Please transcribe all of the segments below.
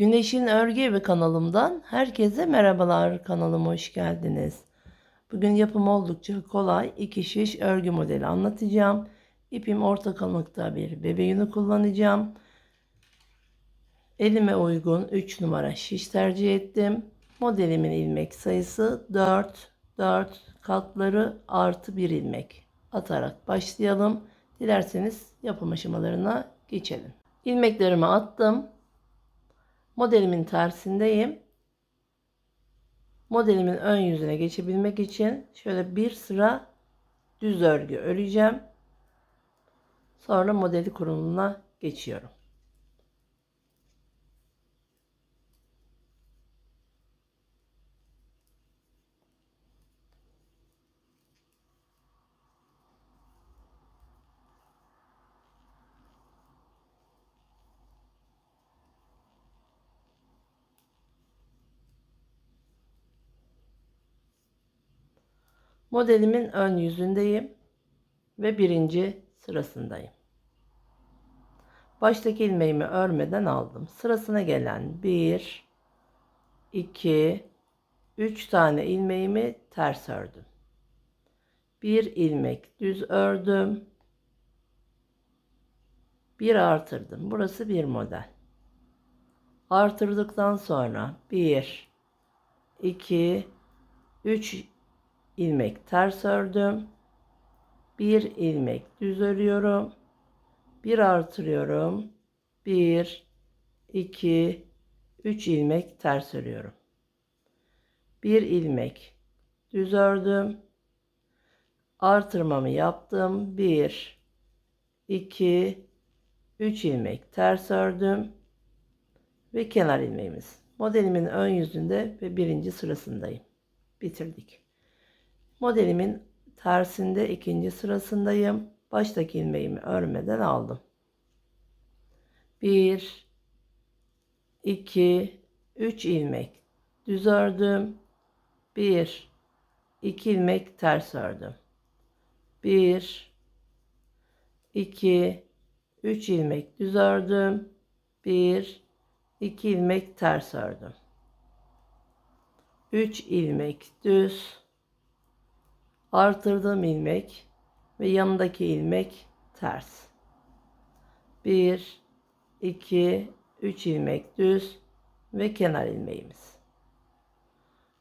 Güneşin Örgü Evi kanalımdan herkese merhabalar. Kanalıma hoş geldiniz. Bugün yapım oldukça kolay iki şiş örgü modeli anlatacağım. İpim orta kalınlıkta bir bebe yünü kullanacağım. Elime uygun 3 numara şiş tercih ettim. Modelimin ilmek sayısı 4, 4 katları artı 1 ilmek atarak başlayalım. Dilerseniz yapım aşamalarına geçelim. İlmeklerimi attım. Modelimin tersindeyim. Modelimin ön yüzüne geçebilmek için şöyle bir sıra düz örgü öreceğim. Sonra modeli kurulumuna geçiyorum. Modelimin ön yüzündeyim ve birinci sırasındayım. Baştaki ilmeğimi örmeden aldım. Sırasına gelen 1, 2, 3 tane ilmeğimi ters ördüm. Bir ilmek düz ördüm. Bir artırdım. Burası bir model. Artırdıktan sonra 1, 2, 3 ilmek ters ördüm. Bir ilmek düz örüyorum. Bir artırıyorum. Bir, iki, üç ilmek ters örüyorum. Bir ilmek düz ördüm. Artırmamı yaptım. Bir, iki, üç ilmek ters ördüm. Ve kenar ilmeğimiz. Modelimin ön yüzünde ve birinci sırasındayım. Bitirdik. Modelimin tersinde ikinci sırasındayım. Baştaki ilmeğimi örmeden aldım. 1 2 3 ilmek düz ördüm. 1 2 ilmek ters ördüm. 1 2 3 ilmek düz ördüm. 1 2 ilmek ters ördüm. 3 ilmek düz artırdığım ilmek ve yanındaki ilmek ters. 1 2 3 ilmek düz ve kenar ilmeğimiz.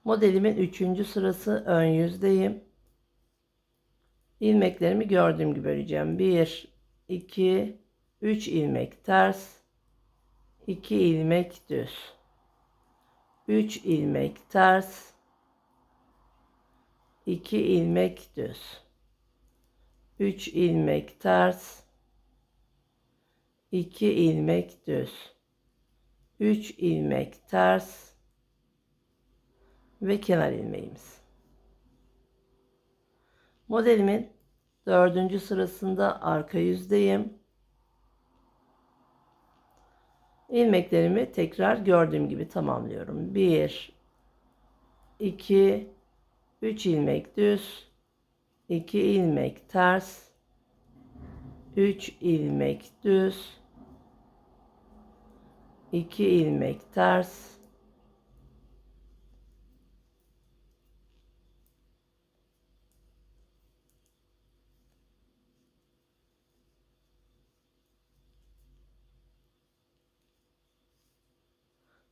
Modelimin 3. sırası ön yüzdeyim. İlmeklerimi gördüğüm gibi öreceğim. 1 2 3 ilmek ters 2 ilmek düz 3 ilmek ters 2 ilmek düz 3 ilmek ters 2 ilmek düz 3 ilmek ters ve kenar ilmeğimiz. Modelimin dördüncü sırasında arka yüzdeyim. İlmeklerimi tekrar gördüğüm gibi tamamlıyorum. 1 2 3 ilmek düz 2 ilmek ters 3 ilmek düz 2 ilmek ters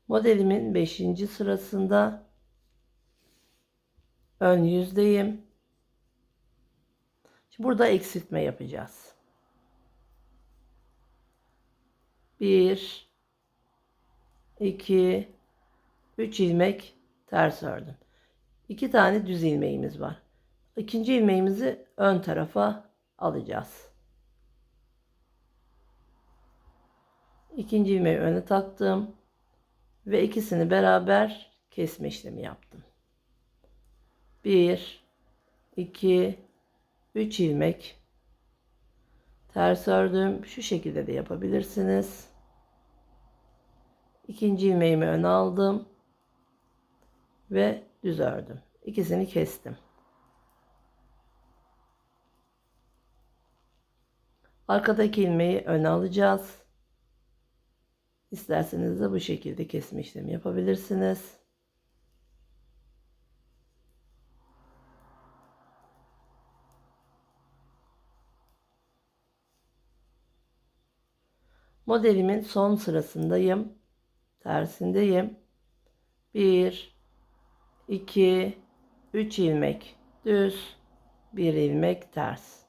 Modelimin 5. sırasında ön yüzdeyim. Şimdi burada eksiltme yapacağız. 1 2 3 ilmek ters ördüm. 2 tane düz ilmeğimiz var. İkinci ilmeğimizi ön tarafa alacağız. İkinci ilmeği öne taktım ve ikisini beraber kesme işlemi yaptım. 1 2 3 ilmek ters ördüm. Şu şekilde de yapabilirsiniz. İkinci ilmeğimi öne aldım ve düz ördüm. İkisini kestim. Arkadaki ilmeği öne alacağız. İsterseniz de bu şekilde kesme işlemi yapabilirsiniz. Modelimin son sırasındayım. Tersindeyim. 1 2 3 ilmek düz, 1 ilmek ters.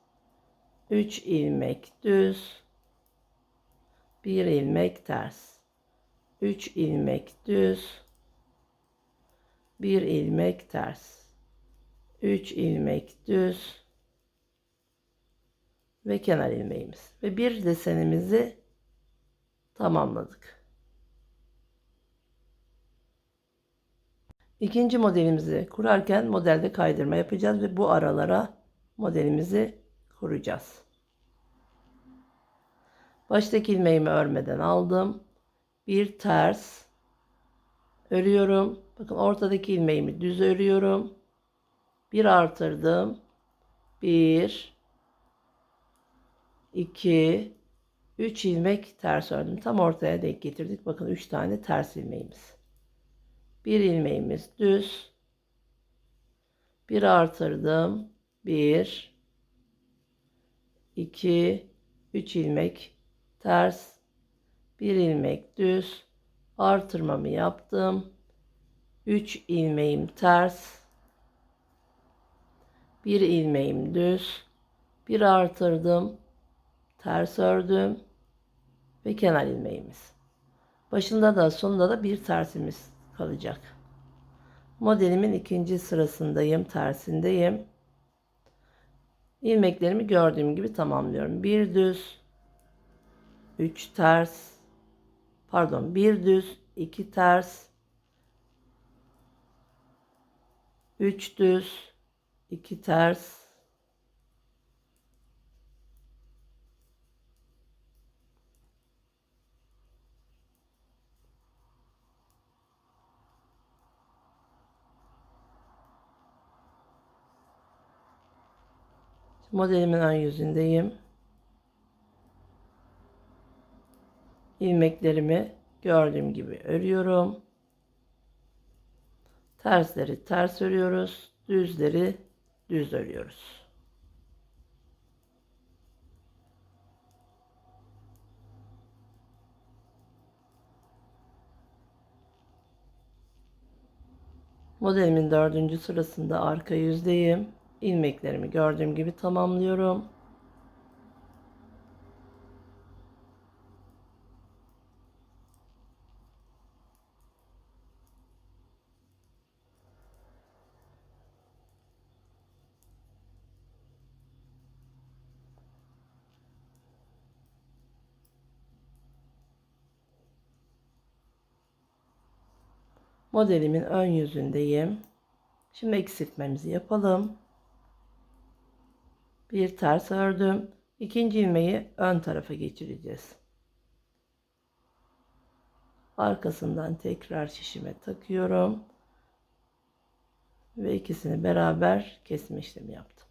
3 ilmek düz, 1 ilmek ters. 3 ilmek düz, 1 ilmek ters. 3 ilmek düz ve kenar ilmeğimiz ve bir desenimizi tamamladık. İkinci modelimizi kurarken modelde kaydırma yapacağız ve bu aralara modelimizi kuracağız. Baştaki ilmeğimi örmeden aldım. Bir ters örüyorum. Bakın ortadaki ilmeğimi düz örüyorum. Bir artırdım. Bir, iki, üç ilmek ters ördüm. Tam ortaya denk getirdik. Bakın üç tane ters ilmeğimiz. Bir ilmeğimiz düz. Bir artırdım. Bir, iki, üç ilmek ters. Bir ilmek düz. Artırmamı yaptım. Üç ilmeğim ters. Bir ilmeğim düz. Bir artırdım. Ters ördüm. Ve kenar ilmeğimiz. Başında da sonunda da bir tersimiz kalacak. Modelimin ikinci sırasındayım, tersindeyim. İlmeklerimi gördüğüm gibi tamamlıyorum. Bir düz, üç ters, pardon, bir düz, iki ters, üç düz, iki ters, Modelimin ön yüzündeyim. ilmeklerimi gördüğüm gibi örüyorum. Tersleri ters örüyoruz. Düzleri düz örüyoruz. Modelimin dördüncü sırasında arka yüzdeyim ilmeklerimi gördüğüm gibi tamamlıyorum. Modelimin ön yüzündeyim. Şimdi eksiltmemizi yapalım bir ters ördüm. İkinci ilmeği ön tarafa geçireceğiz. Arkasından tekrar şişime takıyorum. Ve ikisini beraber kesme işlemi yaptım.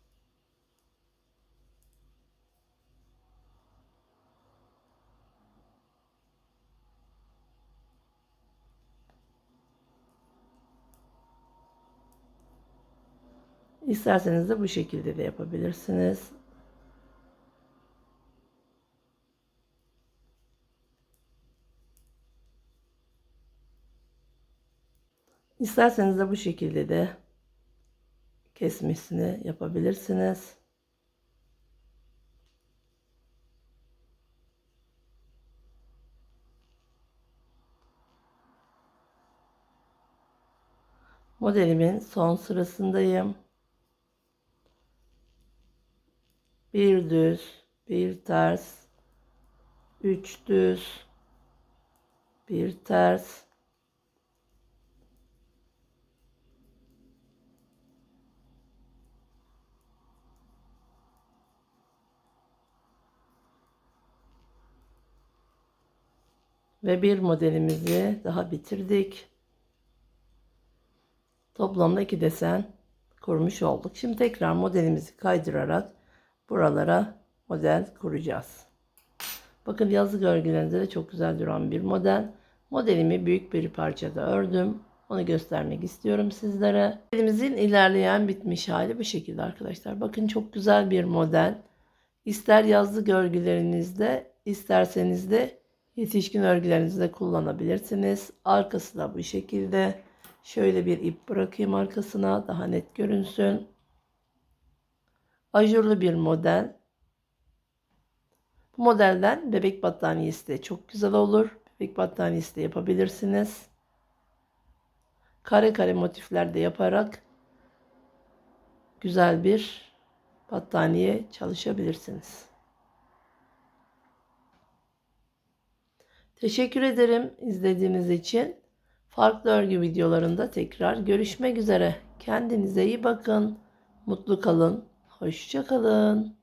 İsterseniz de bu şekilde de yapabilirsiniz. İsterseniz de bu şekilde de kesmesini yapabilirsiniz. Modelimin son sırasındayım. Bir düz, bir ters, üç düz, bir ters, ve bir modelimizi daha bitirdik. Toplamda iki desen kurmuş olduk. Şimdi tekrar modelimizi kaydırarak buralara model kuracağız. Bakın yazlık örgülerinizde de çok güzel duran bir model. Modelimi büyük bir parçada ördüm. Onu göstermek istiyorum sizlere. Elimizin ilerleyen bitmiş hali bu şekilde arkadaşlar. Bakın çok güzel bir model. İster yazlık örgülerinizde isterseniz de yetişkin örgülerinizde kullanabilirsiniz. Arkası da bu şekilde. Şöyle bir ip bırakayım arkasına daha net görünsün. Ajurlu bir model. Bu modelden bebek battaniyesi de çok güzel olur. Bebek battaniyesi de yapabilirsiniz. Kare kare motifler de yaparak güzel bir battaniye çalışabilirsiniz. Teşekkür ederim izlediğiniz için. Farklı örgü videolarında tekrar görüşmek üzere. Kendinize iyi bakın. Mutlu kalın. Hoşça kalın.